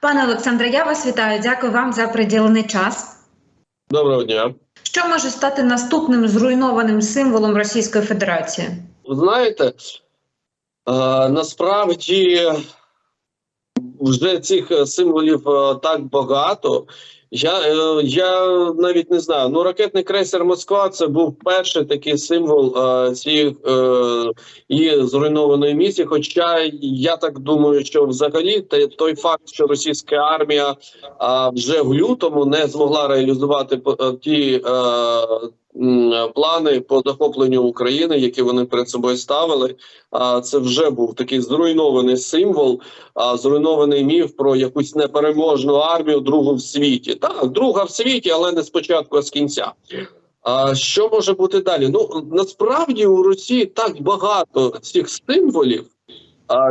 Пане Олександре, я вас вітаю. Дякую вам за приділений час. Доброго дня. Що може стати наступним зруйнованим символом Російської Федерації? Ви знаєте, е, насправді вже цих символів е, так багато. Я, е, я навіть не знаю. Ну, ракетний крейсер Москва це був перший такий символ е, цієї е, її зруйнованої місії. Хоча я так думаю, що взагалі той факт, що російська армія а, вже в лютому не змогла реалізувати е, ті е, плани по захопленню України, які вони перед собою ставили. Це вже був такий зруйнований символ, зруйнований міф про якусь непереможну армію, другу в світі. Так, друга в світі, але не спочатку, а з кінця. А що може бути далі? Ну насправді у Росії так багато цих символів,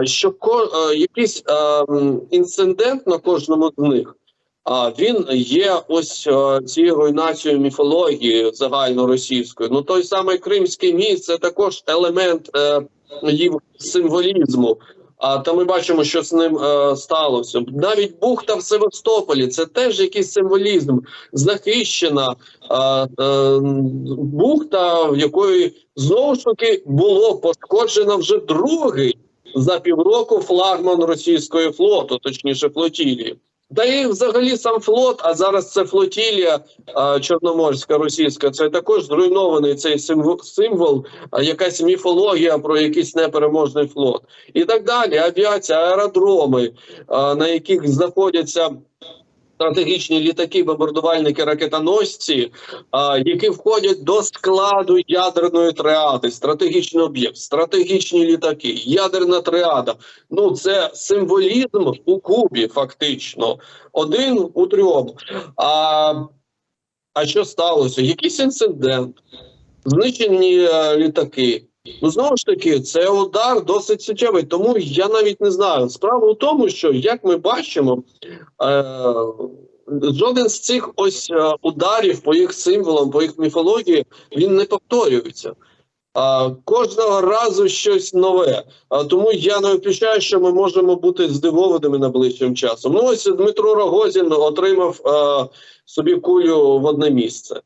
що якийсь інцидент на кожному з них. А він є ось цією руйнацією міфології загальноросійської. Ну той самий Кримський міст це також елемент е, їх символізму. А та ми бачимо, що з ним е, сталося. Навіть бухта в Севастополі це теж якийсь символізм, захищена е, е, бухта, в якої знову ж таки було пошкоджено вже другий за півроку флагман російської флоту, точніше флотілії. Та і взагалі сам флот, а зараз це флотілія чорноморська російська. Це також зруйнований цей символ, якась міфологія про якийсь непереможний флот, і так далі. Авіація, аеродроми, на яких знаходяться. Стратегічні літаки, бомбардувальники, ракетоносці, які входять до складу ядерної триади, стратегічний об'єкт, стратегічні літаки, ядерна триада. Ну це символізм у Кубі, фактично, один у трьох. А, а що сталося? Якийсь інцидент, знищені е, літаки. Ну, знову ж таки, це удар досить суттєвий. Тому я навіть не знаю. Справа у тому, що як ми бачимо, е, жоден з цих ось е, ударів по їх символам, по їх міфології, він не повторюється. А, кожного разу щось нове. А, тому я не виключаю, що ми можемо бути здивованими найближчим часом. Ну ось Дмитро Рогозін отримав а, собі кулю в одне місце.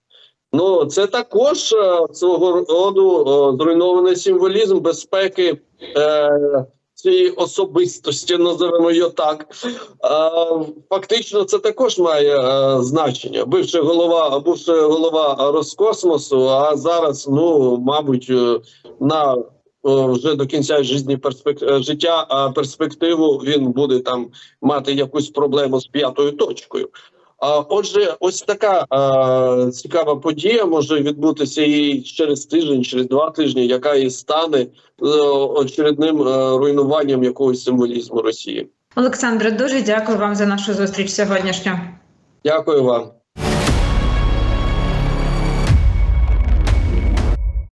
Ну це також е, свого роду е, зруйнований символізм безпеки. Е, Цієї особистості, називаємо його так. Е, Фактично, це також має е, значення. Бивший голова, бувший голова Роскосмосу, а зараз, ну, мабуть, е, на е, вже до кінця е, життя перспективу він буде там мати якусь проблему з п'ятою точкою. А отже, ось така е, цікава подія може відбутися і через тиждень, через два тижні, яка і стане е, очередним е, руйнуванням якогось символізму Росії. Олександре, дуже дякую вам за нашу зустріч сьогоднішню. Дякую вам.